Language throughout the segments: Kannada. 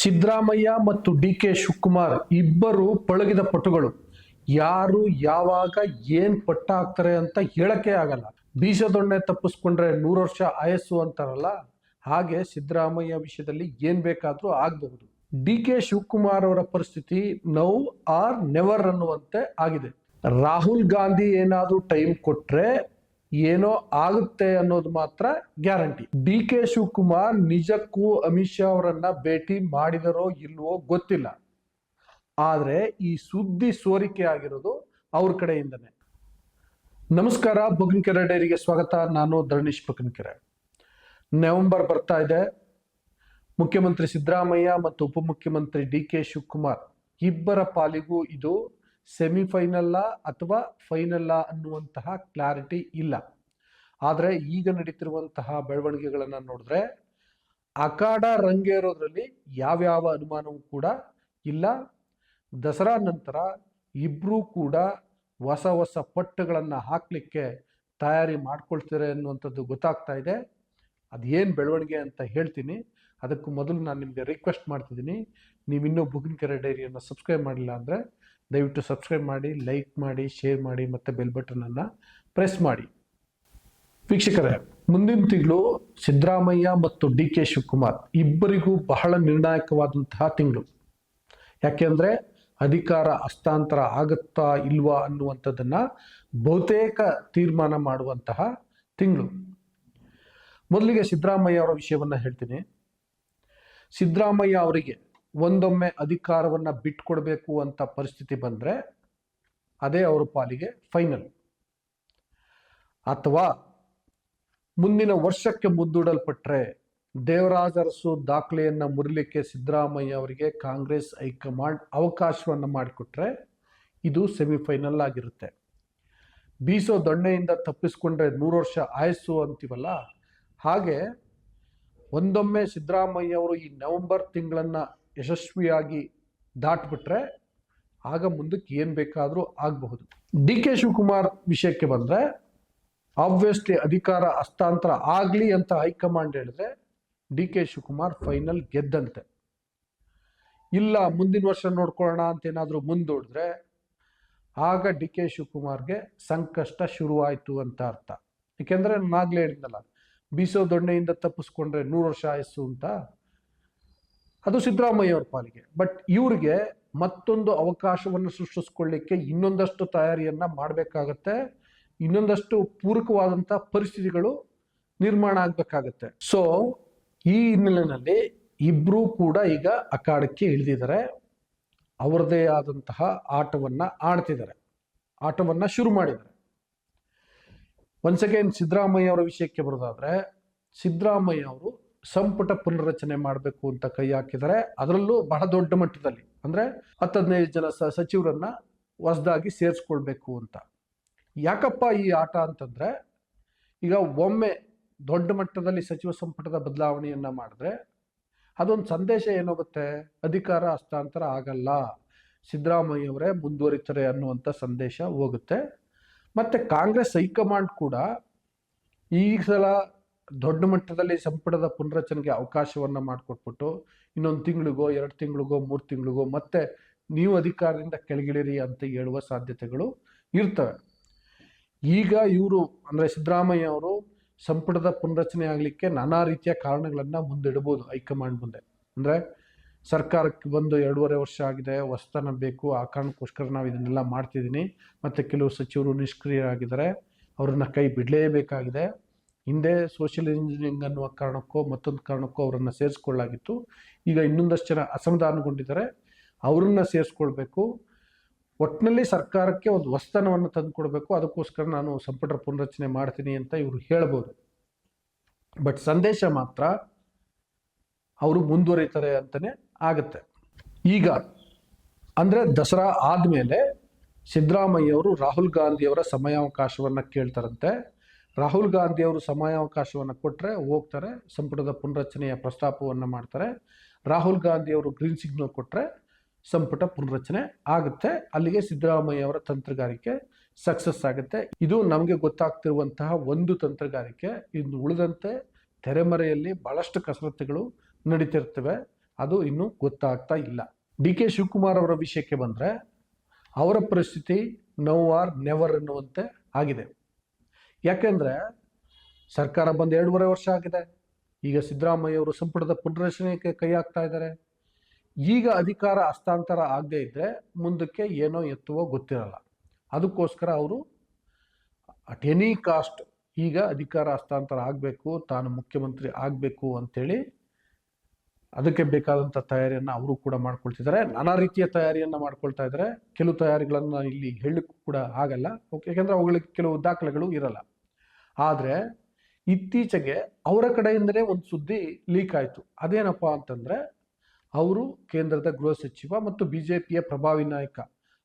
ಸಿದ್ದರಾಮಯ್ಯ ಮತ್ತು ಡಿ ಕೆ ಶಿವಕುಮಾರ್ ಇಬ್ಬರು ಪಳಗಿದ ಪಟುಗಳು. ಯಾರು ಯಾವಾಗ ಏನ್ ಪಟ್ಟ ಹಾಕ್ತಾರೆ ಅಂತ ಹೇಳಕ್ಕೆ ಆಗಲ್ಲ. ಬೀಸದೊಣ್ಣೆ ತಪ್ಪಿಸ್ಕೊಂಡ್ರೆ ನೂರು ವರ್ಷ ಆಯಸ್ಸು ಅಂತಾರಲ್ಲ? ಹಾಗೆ ಸಿದ್ದರಾಮಯ್ಯ ವಿಷಯದಲ್ಲಿ ಏನ್ ಬೇಕಾದ್ರೂ ಆಗಬಹುದು. ಡಿ ಕೆ ಶಿವಕುಮಾರ್ ಅವರ ಪರಿಸ್ಥಿತಿ ನೌ ಆರ್ ನೆವರ್ ಅನ್ನುವಂತೆ ಆಗಿದೆ. ರಾಹುಲ್ ಗಾಂಧಿ ಏನಾದರೂ ಟೈಮ್ ಕೊಟ್ರೆ ಏನೋ ಆಗುತ್ತೆ ಅನ್ನೋದು ಮಾತ್ರ ಗ್ಯಾರಂಟಿ. ಡಿ ಕೆ ಶಿವಕುಮಾರ್ ನಿಜಕ್ಕೂ ಅಮಿತ್ ಶಾ ಅವರನ್ನ ಭೇಟಿ ಮಾಡಿದರೋ ಇಲ್ವೋ ಗೊತ್ತಿಲ್ಲ. ಆದ್ರೆ ಈ ಸುದ್ದಿ ಸೋರಿಕೆ ಆಗಿರೋದು ಅವ್ರ ಕಡೆಯಿಂದನೇ. ನಮಸ್ಕಾರ, ಬುಗನ್ಕೆರೆ ಡೈರಿಗೆ ಸ್ವಾಗತ. ನಾನು ಧರಣೀಶ್ ಬುಗನ್ಕೆರೆ. ನವೆಂಬರ್ ಬರ್ತಾ ಇದೆ. ಮುಖ್ಯಮಂತ್ರಿ ಸಿದ್ದರಾಮಯ್ಯ ಮತ್ತು ಉಪಮುಖ್ಯಮಂತ್ರಿ ಡಿ ಕೆ ಶಿವಕುಮಾರ್ ಇಬ್ಬರ ಪಾಲಿಗೂ ಇದು ಸೆಮಿಫೈನಲ್ಲ ಅಥವಾ ಫೈನಲ್ಲಾ ಅನ್ನುವಂತಹ ಕ್ಲಾರಿಟಿ ಇಲ್ಲ. ಆದರೆ ಈಗ ನಡೀತಿರುವಂತಹ ಬೆಳವಣಿಗೆಗಳನ್ನು ನೋಡಿದ್ರೆ ಅಖಾಡ ರಂಗೇರೋದ್ರಲ್ಲಿ ಯಾವ್ಯಾವ ಅನುಮಾನವೂ ಕೂಡ ಇಲ್ಲ. ದಸರಾ ನಂತರ ಇಬ್ಬರೂ ಕೂಡ ಹೊಸ ಹೊಸ ಪಟ್ಟುಗಳನ್ನು ಹಾಕಲಿಕ್ಕೆ ತಯಾರಿ ಮಾಡ್ಕೊಳ್ತಾರೆ ಅನ್ನುವಂಥದ್ದು ಗೊತ್ತಾಗ್ತಾ ಇದೆ. ಅದೇನು ಬೆಳವಣಿಗೆ ಅಂತ ಹೇಳ್ತೀನಿ. ಅದಕ್ಕೂ ಮೊದಲು ನಾನು ನಿಮಗೆ ರಿಕ್ವೆಸ್ಟ್ ಮಾಡ್ತಿದ್ದೀನಿ. ನೀವು ಇನ್ನೂ ಬುಗಿನಕೆರೆ ಡೈರಿಯನ್ನು ಸಬ್ಸ್ಕ್ರೈಬ್ ಮಾಡಿಲ್ಲ ಅಂದರೆ ದಯವಿಟ್ಟು ಸಬ್ಸ್ಕ್ರೈಬ್ ಮಾಡಿ ಲೈಕ್ ಮಾಡಿ ಶೇರ್ ಮಾಡಿ ಮತ್ತು ಬೆಲ್ ಬಟನನ್ನು ಪ್ರೆಸ್ ಮಾಡಿ. ವೀಕ್ಷಕರೇ, ಮುಂದಿನ ತಿಂಗಳು ಸಿದ್ದರಾಮಯ್ಯ ಮತ್ತು ಡಿ ಕೆ ಶಿವಕುಮಾರ್ ಇಬ್ಬರಿಗೂ ಬಹಳ ನಿರ್ಣಾಯಕವಾದಂತಹ ತಿಂಗಳು. ಯಾಕೆಂದರೆ ಅಧಿಕಾರ ಹಸ್ತಾಂತರ ಆಗುತ್ತಾ ಇಲ್ವಾ ಅನ್ನುವಂಥದ್ದನ್ನು ಬಹುತೇಕ ತೀರ್ಮಾನ ಮಾಡುವಂತಹ ತಿಂಗಳು. ಮೊದಲಿಗೆ ಸಿದ್ದರಾಮಯ್ಯ ಅವರ ವಿಷಯವನ್ನು ಹೇಳ್ತೀನಿ. ಸಿದ್ದರಾಮಯ್ಯ ಅವರಿಗೆ ಒಂದೊಮ್ಮೆ ಅಧಿಕಾರವನ್ನು ಬಿಟ್ಕೊಡ್ಬೇಕು ಅಂತ ಪರಿಸ್ಥಿತಿ ಬಂದರೆ ಅದೇ ಅವರ ಪಾಲಿಗೆ ಫೈನಲ್ ಅಥವಾ ಮುಂದಿನ ವರ್ಷಕ್ಕೆ ಮುಂದೂಡಲ್ಪಟ್ಟರೆ ದೇವರಾಜರಸು ದಾಖಲೆಯನ್ನು ಮುರಿಲಿಕ್ಕೆ ಸಿದ್ದರಾಮಯ್ಯ ಅವರಿಗೆ ಕಾಂಗ್ರೆಸ್ ಹೈಕಮಾಂಡ್ ಅವಕಾಶವನ್ನು ಮಾಡಿಕೊಟ್ರೆ ಇದು ಸೆಮಿಫೈನಲ್ ಆಗಿರುತ್ತೆ. ಬೀಸೋ ದೊಣ್ಣೆಯಿಂದ ತಪ್ಪಿಸ್ಕೊಂಡ್ರೆ ನೂರು ವರ್ಷ ಆಯಸ್ಸು ಅಂತೀವಲ್ಲ? ಹಾಗೆ ಒಂದೊಮ್ಮೆ ಸಿದ್ದರಾಮಯ್ಯ ಅವರು ಈ ನವೆಂಬರ್ ತಿಂಗಳನ್ನು ಯಶಸ್ವಿಯಾಗಿ ದಾಟ್ಬಿಟ್ರೆ ಆಗ ಮುಂದಕ್ಕೆ ಏನು ಬೇಕಾದರೂ ಆಗಬಹುದು. ಡಿ ಕೆ ಶಿವಕುಮಾರ್ ವಿಷಯಕ್ಕೆ ಬಂದರೆ ಆಬ್ವಿಯಸ್ಲಿ ಅಧಿಕಾರ ಹಸ್ತಾಂತರ ಆಗಲಿ ಅಂತ ಹೈಕಮಾಂಡ್ ಹೇಳಿದ್ರೆ ಡಿ ಕೆ ಶಿವಕುಮಾರ್ ಫೈನಲ್ ಗೆದ್ದಂತೆ. ಇಲ್ಲ, ಮುಂದಿನ ವರ್ಷ ನೋಡ್ಕೊಳ್ಳೋಣ ಅಂತ ಏನಾದರೂ ಮುಂದೂಡಿದ್ರೆ, ಆಗ ಡಿ ಕೆ ಶಿವಕುಮಾರ್ಗೆ ಸಂಕಷ್ಟ ಶುರುವಾಯಿತು ಅಂತ ಅರ್ಥ. ಏಕೆಂದರೆ ಆಗಲೇ ಹೇಳಿದ್ನಲ್ಲ, ಬೀಸೋ ದೊಣ್ಣೆಯಿಂದ ತಪ್ಪಿಸ್ಕೊಂಡ್ರೆ ನೂರು ವರ್ಷ ಆಯಸ್ಸು ಅಂತ ಅದು ಸಿದ್ದರಾಮಯ್ಯ ಅವ್ರ ಪಾಲಿಗೆ. ಬಟ್ ಇವ್ರಿಗೆ ಮತ್ತೊಂದು ಅವಕಾಶವನ್ನು ಸೃಷ್ಟಿಸ್ಕೊಳ್ಳಿಕ್ಕೆ ಇನ್ನೊಂದಷ್ಟು ತಯಾರಿಯನ್ನ ಮಾಡಬೇಕಾಗತ್ತೆ. ಇನ್ನೊಂದಷ್ಟು ಪೂರಕವಾದಂಥ ಪರಿಸ್ಥಿತಿಗಳು ನಿರ್ಮಾಣ ಆಗಬೇಕಾಗತ್ತೆ. ಸೊ ಈ ಹಿನ್ನೆಲೆಯಲ್ಲಿ ಇಬ್ಬರೂ ಕೂಡ ಈಗ ಅಖಾಡಕ್ಕೆ ಇಳಿದಿದ್ದಾರೆ. ಅವರದೇ ಆದಂತಹ ಆಟವನ್ನ ಆಡ್ತಿದ್ದಾರೆ. ಆಟವನ್ನ ಶುರು ಮಾಡಿದ್ದಾರೆ. ಒನ್ಸ್ ಅಗೇನ್ ಸಿದ್ದರಾಮಯ್ಯ ಅವರ ವಿಷಯಕ್ಕೆ ಬರೋದಾದರೆ, ಸಿದ್ದರಾಮಯ್ಯ ಅವರು ಸಂಪುಟ ಪುನರ್ರಚನೆ ಮಾಡಬೇಕು ಅಂತ ಕೈ ಹಾಕಿದರೆ ಅದರಲ್ಲೂ ಬಹಳ ದೊಡ್ಡ ಮಟ್ಟದಲ್ಲಿ, ಅಂದ್ರೆ ಹದಿನೈದು ಜನ ಸಚಿವರನ್ನ ಹೊಸದಾಗಿ ಸೇರಿಸ್ಕೊಳ್ಬೇಕು ಅಂತ. ಯಾಕಪ್ಪ ಈ ಆಟ ಅಂತಂದ್ರೆ, ಈಗ ಒಮ್ಮೆ ದೊಡ್ಡ ಮಟ್ಟದಲ್ಲಿ ಸಚಿವ ಸಂಪುಟದ ಬದಲಾವಣೆಯನ್ನ ಮಾಡಿದ್ರೆ ಅದೊಂದು ಸಂದೇಶ ಏನಾಗುತ್ತೆ ಅಧಿಕಾರ ಹಸ್ತಾಂತರ ಆಗಲ್ಲ, ಸಿದ್ದರಾಮಯ್ಯ ಅವರೇ ಮುಂದುವರಿತಾರೆ ಅನ್ನುವಂಥ ಸಂದೇಶ ಹೋಗುತ್ತೆ. ಮತ್ತೆ ಕಾಂಗ್ರೆಸ್ ಹೈಕಮಾಂಡ್ ಕೂಡ ಈ ಸಲ ದೊಡ್ಡ ಮಟ್ಟದಲ್ಲಿ ಸಂಪುಟದ ಪುನರಚನೆಗೆ ಅವಕಾಶವನ್ನು ಮಾಡಿಕೊಟ್ಬಿಟ್ಟು ಇನ್ನೊಂದು ತಿಂಗಳಿಗೋ, ಎರಡು ತಿಂಗಳಿಗೋ, ಮೂರು ತಿಂಗಳಿಗೋ ಮತ್ತೆ ನೀವು ಅಧಿಕಾರದಿಂದ ಕೆಳಗಿಳಿರಿ ಅಂತ ಹೇಳುವ ಸಾಧ್ಯತೆಗಳು ಇರ್ತವೆ. ಈಗ ಇವರು ಅಂದರೆ ಸಿದ್ದರಾಮಯ್ಯ ಅವರು ಸಂಪುಟದ ಪುನರಚನೆ ಆಗಲಿಕ್ಕೆ ನಾನಾ ರೀತಿಯ ಕಾರಣಗಳನ್ನು ಮುಂದಿಡ್ಬೋದು ಹೈಕಮಾಂಡ್ ಮುಂದೆ. ಅಂದರೆ ಸರ್ಕಾರಕ್ಕೆ ಬಂದು ಎರಡೂವರೆ ವರ್ಷ ಆಗಿದೆ, ಹೊಸತನ ಬೇಕು, ಆ ಕಾರಣಕ್ಕೋಸ್ಕರ ನಾವು ಇದನ್ನೆಲ್ಲ ಮಾಡ್ತಿದ್ದೀನಿ ಮತ್ತು ಕೆಲವು ಸಚಿವರು ನಿಷ್ಕ್ರಿಯರಾಗಿದ್ದಾರೆ, ಅವ್ರನ್ನ ಕೈ ಬಿಡಲೇಬೇಕಾಗಿದೆ. ಹಿಂದೆ ಸೋಷಿಯಲ್ ಇಂಜಿನಿಯರಿಂಗ್ ಅನ್ನುವ ಕಾರಣಕ್ಕೋ ಮತ್ತೊಂದು ಕಾರಣಕ್ಕೋ ಅವರನ್ನು ಸೇರಿಸ್ಕೊಳ್ಳಾಗಿತ್ತು. ಈಗ ಇನ್ನೊಂದಷ್ಟು ಜನ ಅಸಮಾಧಾನಗೊಂಡಿದ್ದಾರೆ ಅವರನ್ನ ಸೇರಿಸ್ಕೊಳ್ಬೇಕು. ಒಟ್ಟಿನಲ್ಲಿ ಸರ್ಕಾರಕ್ಕೆ ಒಂದು ಹೊಸ್ತನವನ್ನು ತಂದುಕೊಡ್ಬೇಕು. ಅದಕ್ಕೋಸ್ಕರ ನಾನು ಸಂಪುಟ ಪುನರಚನೆ ಮಾಡ್ತೀನಿ ಅಂತ ಇವರು ಹೇಳ್ಬೋದು. ಬಟ್ ಸಂದೇಶ ಮಾತ್ರ ಅವರು ಮುಂದುವರಿತಾರೆ ಅಂತಲೇ ಆಗುತ್ತೆ. ಈಗ ಅಂದರೆ ದಸರಾ ಆದಮೇಲೆ ಸಿದ್ದರಾಮಯ್ಯ ಅವರು ರಾಹುಲ್ ಗಾಂಧಿಯವರ ಸಮಯಾವಕಾಶವನ್ನು ಕೇಳ್ತಾರಂತೆ. ರಾಹುಲ್ ಗಾಂಧಿ ಅವರು ಸಮಯಾವಕಾಶವನ್ನು ಕೊಟ್ಟರೆ ಹೋಗ್ತಾರೆ, ಸಂಪುಟದ ಪುನರಚನೆಯ ಪ್ರಸ್ತಾಪವನ್ನು ಮಾಡ್ತಾರೆ. ರಾಹುಲ್ ಗಾಂಧಿ ಅವರು ಗ್ರೀನ್ ಸಿಗ್ನಲ್ ಕೊಟ್ಟರೆ ಸಂಪುಟ ಪುನರಚನೆ ಆಗುತ್ತೆ. ಅಲ್ಲಿಗೆ ಸಿದ್ದರಾಮಯ್ಯ ಅವರ ತಂತ್ರಗಾರಿಕೆ ಸಕ್ಸಸ್ ಆಗುತ್ತೆ. ಇದು ನಮಗೆ ಗೊತ್ತಾಗ್ತಿರುವಂತಹ ಒಂದು ತಂತ್ರಗಾರಿಕೆ. ಇನ್ನು ಉಳಿದಂತೆ ತೆರೆಮರೆಯಲ್ಲಿ ಬಹಳಷ್ಟು ಕಸರತ್ತುಗಳು ನಡೀತಿರ್ತವೆ. ಅದು ಇನ್ನೂ ಗೊತ್ತಾಗ್ತಾ ಇಲ್ಲ. ಡಿ ಕೆ ಶಿವಕುಮಾರ್ ಅವರ ವಿಷಯಕ್ಕೆ ಬಂದರೆ ಅವರ ಪರಿಸ್ಥಿತಿ ನೋ ಆರ್ ನೆವರ್ ಅನ್ನುವಂತೆ ಆಗಿದೆ. ಯಾಕೆಂದರೆ ಸರ್ಕಾರ ಬಂದು ಎರಡೂವರೆ ವರ್ಷ ಆಗಿದೆ. ಈಗ ಸಿದ್ದರಾಮಯ್ಯ ಅವರು ಸಂಪುಟದ ಪುನರ್ರಚನೆಗೆ ಕೈ ಹಾಕ್ತಾ ಇದ್ದಾರೆ. ಈಗ ಅಧಿಕಾರ ಹಸ್ತಾಂತರ ಆಗದೇ ಇದ್ದರೆ ಮುಂದಕ್ಕೆ ಏನೋ ಎತ್ತುವ ಗೊತ್ತಿರಲ್ಲ. ಅದಕ್ಕೋಸ್ಕರ ಅವರು ಅಟ್ ಎನಿ ಕಾಸ್ಟ್ ಈಗ ಅಧಿಕಾರ ಹಸ್ತಾಂತರ ಆಗಬೇಕು, ತಾನು ಮುಖ್ಯಮಂತ್ರಿ ಆಗಬೇಕು ಅಂತೇಳಿ ಅದಕ್ಕೆ ಬೇಕಾದಂಥ ತಯಾರಿಯನ್ನು ಅವರು ಕೂಡ ಮಾಡ್ಕೊಳ್ತಿದ್ದಾರೆ. ನಾನಾ ರೀತಿಯ ತಯಾರಿಯನ್ನು ಮಾಡ್ಕೊಳ್ತಾ ಇದ್ದಾರೆ. ಕೆಲವು ತಯಾರಿಗಳನ್ನು ಇಲ್ಲಿ ಹೇಳಲಿಕ್ಕೂ ಕೂಡ ಆಗಲ್ಲ. ಓಕೆ ಯಾಕೆಂದರೆ ಅವುಗಳಿಗೆ ಕೆಲವು ದಾಖಲೆಗಳು ಇರಲ್ಲ. ಆದರೆ ಇತ್ತೀಚೆಗೆ ಅವರ ಕಡೆಯಿಂದಲೇ ಒಂದು ಸುದ್ದಿ ಲೀಕ್ ಆಯಿತು. ಅದೇನಪ್ಪ ಅಂತಂದರೆ ಅವರು ಕೇಂದ್ರದ ಗೃಹ ಸಚಿವ ಮತ್ತು ಬಿ ಜೆ ಪಿಯ ಪ್ರಭಾವಿ ನಾಯಕ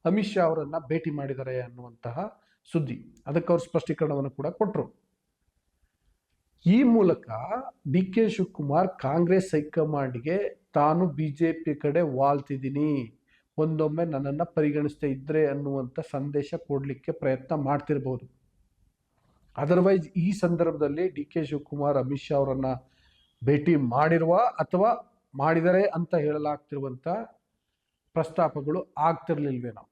ಅಮಿತ್ ಶಾ ಅವರನ್ನು ಭೇಟಿ ಮಾಡಿದ್ದಾರೆ ಅನ್ನುವಂತಹ ಸುದ್ದಿ. ಅದಕ್ಕೆ ಅವರು ಸ್ಪಷ್ಟೀಕರಣವನ್ನು ಕೂಡ ಕೊಟ್ಟರು ಈ ಮೂಲಕ ಡಿ ಕೆ ಶಿವಕುಮಾರ್ ಕಾಂಗ್ರೆಸ್ ಹೈಕಮಾಂಡ್ಗೆ ತಾನು ಬಿ ಜೆ ಪಿ ಕಡೆ ವಾಲ್ತಿದ್ದೀನಿ, ಒಂದೊಮ್ಮೆ ನನ್ನನ್ನು ಪರಿಗಣಿಸ್ತಾ ಇದ್ರೆ ಅನ್ನುವಂಥ ಸಂದೇಶ ಕೊಡಲಿಕ್ಕೆ ಪ್ರಯತ್ನ ಮಾಡ್ತಿರ್ಬೋದು. ಅದರ್ವೈಸ್ ಈ ಸಂದರ್ಭದಲ್ಲಿ ಡಿ ಕೆ ಶಿವಕುಮಾರ್, ಅಮಿತ್ ಶಾ ಅವರನ್ನು ಭೇಟಿ ಮಾಡಿರುವ ಅಥವಾ ಮಾಡಿದರೆ ಅಂತ ಹೇಳಲಾಗ್ತಿರುವಂಥ ಪ್ರಸ್ತಾಪಗಳು ಆಗ್ತಿರ್ಲಿಲ್ವೇನೋ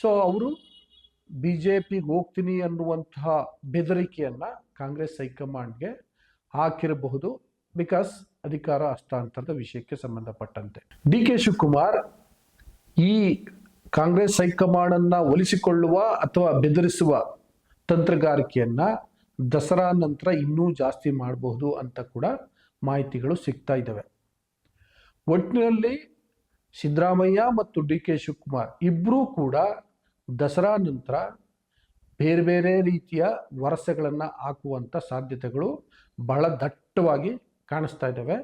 ಸೊ ಅವರು ಬಿ ಜೆ ಪಿಗೆ ಹೋಗ್ತೀನಿ ಅನ್ನುವಂತಹ ಬೆದರಿಕೆಯನ್ನು ಕಾಂಗ್ರೆಸ್ ಹೈಕಮಾಂಡ್ಗೆ ಹಾಕಿರಬಹುದು ಬಿಕಾಸ್ ಅಧಿಕಾರ ಹಸ್ತಾಂತರದ ವಿಷಯಕ್ಕೆ ಸಂಬಂಧಪಟ್ಟಂತೆ. ಡಿ ಕೆ ಶಿವಕುಮಾರ್ ಈ ಕಾಂಗ್ರೆಸ್ ಹೈಕಮಾಂಡನ್ನು ಒಲಿಸಿಕೊಳ್ಳುವ ಅಥವಾ ಬೆದರಿಸುವ ತಂತ್ರಗಾರಿಕೆಯನ್ನ ದಸರಾ ನಂತರ ಇನ್ನೂ ಜಾಸ್ತಿ ಮಾಡಬಹುದು ಅಂತ ಕೂಡ ಮಾಹಿತಿಗಳು ಸಿಗ್ತಾ ಇದ್ದಾವೆ ಒಟ್ಟಿನಲ್ಲಿ ಸಿದ್ದರಾಮಯ್ಯ ಮತ್ತು ಡಿ ಕೆ ಶಿವಕುಮಾರ್ ಇಬ್ಬರೂ ಕೂಡ ದಸರಾ ನಂತರ ಬೇರೆ ಬೇರೆ ರೀತಿಯ ವರಸೆಗಳನ್ನು ಹಾಕುವಂಥ ಸಾಧ್ಯತೆಗಳು ಬಹಳ ದಟ್ಟವಾಗಿ ಕಾಣಿಸ್ತಾ ಇದ್ದಾವೆ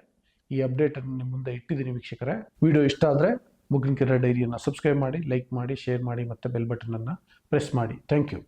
ಈ ಅಪ್ಡೇಟನ್ನು ನಿಮ್ಮ ಮುಂದೆ ಇಟ್ಟಿದ್ದೀನಿ ವೀಕ್ಷಕರೇ. ವಿಡಿಯೋ ಇಷ್ಟ ಆದರೆ ಮುಗಿನ ಕಿರಣ ಡೈರಿಯನ್ನು ಸಬ್ಸ್ಕ್ರೈಬ್ ಮಾಡಿ, ಲೈಕ್ ಮಾಡಿ, ಶೇರ್ ಮಾಡಿ ಮತ್ತು ಬೆಲ್ ಬಟನನ್ನು ಪ್ರೆಸ್ ಮಾಡಿ. Thank you.